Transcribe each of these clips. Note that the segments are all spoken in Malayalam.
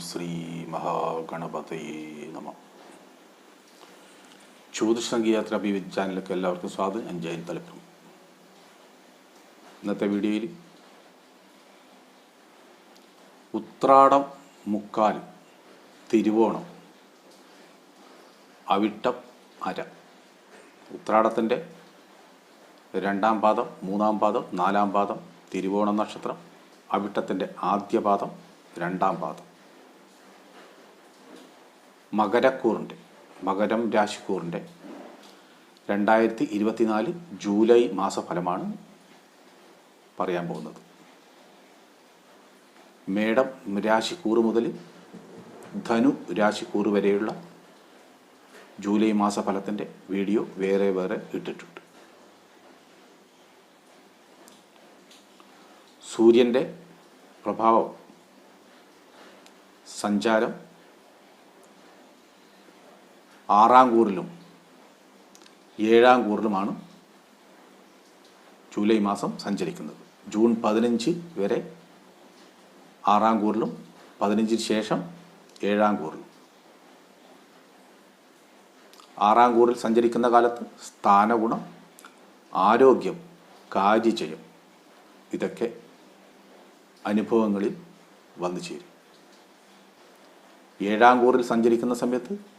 ശ്രീ മഹാഗണപതയേ നമ. ജ്യോതിഷസംഗീയാത്ര വിവിധ ചാനലിലേക്ക് എല്ലാവർക്കും സ്വാഗതം ഞാൻ ജയൻ ഇന്നത്തെ വീഡിയോയിൽ ഉത്രാടം മുക്കാൽ തിരുവോണം അവിട്ടം അര. ഉത്രാടത്തിന്റെ രണ്ടാം പാദം മൂന്നാം പാദം നാലാം പാദം തിരുവോണം നക്ഷത്രം അവിട്ടത്തിന്റെ ആദ്യ പാദം രണ്ടാം പാദം. മകരക്കൂറിന്റെ മകരം രാശിക്കൂറിന്റെ. രണ്ടായിരത്തി ഇരുപത്തിനാല് ജൂലൈ മാസഫലമാണ് പറയാൻ പോകുന്നത്. മേടം രാശിക്കൂറ് മുതൽ ധനു രാശിക്കൂറ് വരെയുള്ള ജൂലൈ മാസഫലത്തിന്റെ വീഡിയോ വേറെ വേറെ ഇട്ടിട്ടുണ്ട്. സൂര്യന്റെ പ്രഭാവം സഞ്ചാരം ആറാം കൂറിലും ഏഴാം കൂറിലുമാണ് ജൂലൈ മാസം സഞ്ചരിക്കുന്നത്. ജൂൺ പതിനഞ്ച് വരെ ആറാം കൂറിലും പതിനഞ്ചിന് ശേഷം ഏഴാം കൂറിലും. ആറാം കൂറിൽ സഞ്ചരിക്കുന്ന കാലത്ത് സ്ഥാനഗുണം ആരോഗ്യം കാര്യജയം ഇതൊക്കെ അനുഭവങ്ങളിൽ വന്നു ചേരും. ഏഴാം കൂറിൽ സഞ്ചരിക്കുന്ന സമയത്ത്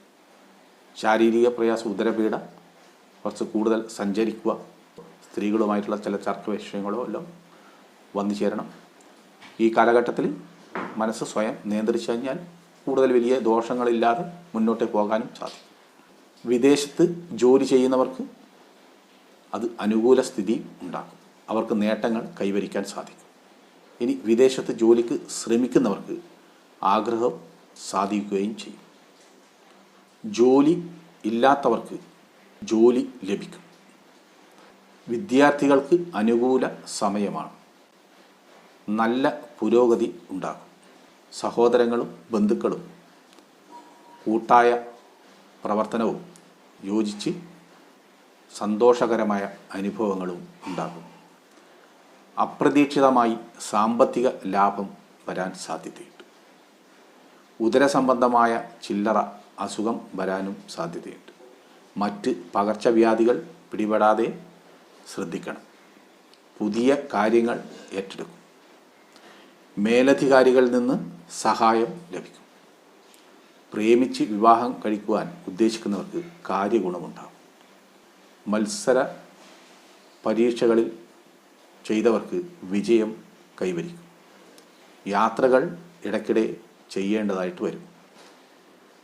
ശാരീരിക പ്രയാസം ഉദരപീഡ കുറച്ച് കൂടുതൽ സഞ്ചരിക്കുക സ്ത്രീകളുമായിട്ടുള്ള ചില ചർച്ച വിഷയങ്ങളോ എല്ലാം വന്നു ചേരണം ഈ കാലഘട്ടത്തിൽ മനസ്സ് സ്വയം നിയന്ത്രിച്ചു കഴിഞ്ഞാൽ കൂടുതൽ വലിയ ദോഷങ്ങളില്ലാതെ മുന്നോട്ട് പോകാനും സാധിക്കും. വിദേശത്ത് ജോലി ചെയ്യുന്നവർക്ക് അത് അനുകൂല സ്ഥിതി ഉണ്ടാക്കും. അവർക്ക് നേട്ടങ്ങൾ കൈവരിക്കാൻ സാധിക്കും. ഇനി വിദേശത്ത് ജോലിക്ക് ശ്രമിക്കുന്നവർക്ക് ആഗ്രഹം സാധിക്കുകയും ചെയ്യും. ജോലി ഇല്ലാത്തവർക്ക് ജോലി ലഭിക്കും. വിദ്യാർത്ഥികൾക്ക് അനുകൂല സമയമാണ്. നല്ല പുരോഗതി ഉണ്ടാകും സഹോദരങ്ങളും ബന്ധുക്കളും കൂട്ടായ പ്രവർത്തനവും യോജിച്ച് സന്തോഷകരമായ അനുഭവങ്ങളും ഉണ്ടാകും അപ്രതീക്ഷിതമായി സാമ്പത്തിക ലാഭം വരാൻ സാധ്യതയുണ്ട്. ഉദരസംബന്ധമായ ചില്ലറ അസുഖം വരാനും സാധ്യതയുണ്ട്. മറ്റ് പകർച്ചവ്യാധികൾ പിടിപെടാതെ ശ്രദ്ധിക്കണം. പുതിയ കാര്യങ്ങൾ ഏറ്റെടുക്കും. മേലധികാരികളിൽ നിന്ന് സഹായം ലഭിക്കും. പ്രേമിച്ച് വിവാഹം കഴിക്കുവാൻ ഉദ്ദേശിക്കുന്നവർക്ക് കാര്യഗുണമുണ്ടാകും. മത്സര പരീക്ഷകളിൽ ചെയ്തവർക്ക് വിജയം കൈവരിക്കും. യാത്രകൾ ഇടയ്ക്കിടെ ചെയ്യേണ്ടതായിട്ട് വരും.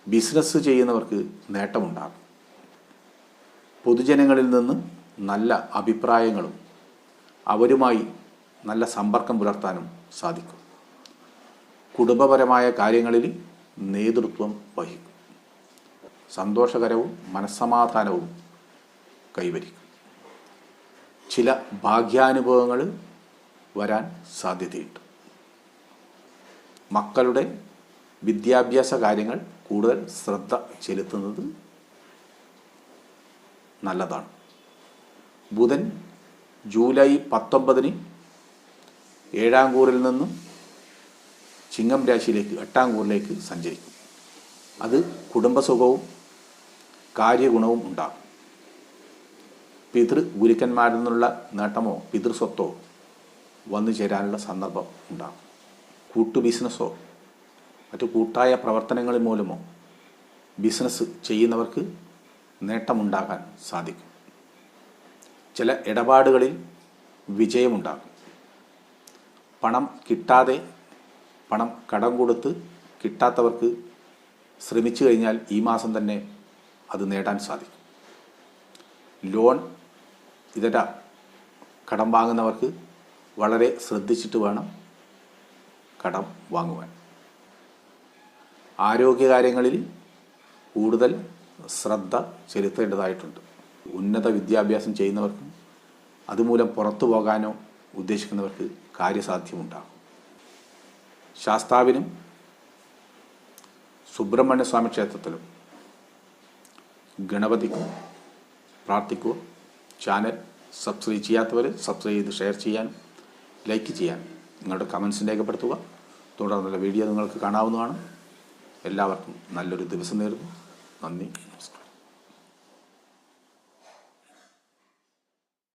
ബിസിനസ് ചെയ്യുന്നവർക്ക് നേട്ടമുണ്ടാകും. പൊതുജനങ്ങളിൽ നിന്ന് നല്ല അഭിപ്രായങ്ങളും അവരുമായി നല്ല സമ്പർക്കം പുലർത്താനും സാധിക്കും. കുടുംബപരമായ കാര്യങ്ങളിൽ നേതൃത്വം വഹിക്കും. സന്തോഷകരവും മനസ്സമാധാനവും കൈവരിക്കും. ചില ഭാഗ്യാനുഭവങ്ങൾ വരാൻ സാധ്യതയുണ്ട്. മക്കളുടെ വിദ്യാഭ്യാസ കാര്യങ്ങൾ കൂടുതൽ ശ്രദ്ധ ചെലുത്തുന്നത് നല്ലതാണ്. ബുധൻ ജൂലൈ പത്തൊമ്പതിന് ഏഴാം കൂറിൽ നിന്നും ചിങ്ങം രാശിയിലേക്ക് എട്ടാം കൂറിലേക്ക് സഞ്ചരിക്കും. അത് കുടുംബസുഖവും കാര്യഗുണവും ഉണ്ടാകും പിതൃ ഗുരുക്കന്മാരിൽ നിന്നുള്ള നേട്ടമോ പിതൃസ്വത്തോ വന്നു ചേരാനുള്ള സന്ദർഭം ഉണ്ടാകും കൂട്ടു ബിസിനസ്സോ മറ്റു കൂട്ടായ പ്രവർത്തനങ്ങൾ മൂലമോ ബിസിനസ് ചെയ്യുന്നവർക്ക് നേട്ടമുണ്ടാകാൻ സാധിക്കും. ചില ഇടപാടുകളിൽ വിജയമുണ്ടാകും. പണം കിട്ടാതെ പണം കടം കൊടുത്ത് കിട്ടാത്തവർക്ക് ശ്രമിച്ചു കഴിഞ്ഞാൽ ഈ മാസം തന്നെ അത് നേടാൻ സാധിക്കും. ലോൺ ഇതര കടം വാങ്ങുന്നവർക്ക് വളരെ ശ്രദ്ധിച്ചിട്ട് വേണം കടം വാങ്ങുവാൻ. ആരോഗ്യകാര്യങ്ങളിൽ കൂടുതൽ ശ്രദ്ധ ചെലുത്തേണ്ടതായിട്ടുണ്ട്. ഉന്നത വിദ്യാഭ്യാസം ചെയ്യുന്നവർക്കും അതുമൂലം പുറത്തു പോകാനോ ഉദ്ദേശിക്കുന്നവർക്ക് കാര്യസാധ്യമുണ്ടാകും. ശാസ്താവിനും സുബ്രഹ്മണ്യസ്വാമി ക്ഷേത്രത്തിലും ഗണപതിക്കും പ്രാർത്ഥിക്കുക ചാനൽ സബ്സ്ക്രൈബ് ചെയ്യാത്തവർ സബ്സ്ക്രൈബ് ചെയ്ത് ഷെയർ ചെയ്യാനും ലൈക്ക് ചെയ്യാനും നിങ്ങളുടെ കമൻസ് രേഖപ്പെടുത്തുക. തുടർന്നുള്ള വീഡിയോ നിങ്ങൾക്ക് കാണാവുന്നതാണ്. എല്ലാവർക്കും നല്ലൊരു ദിവസം നേരുന്നു. നന്ദി നമസ്കാരം.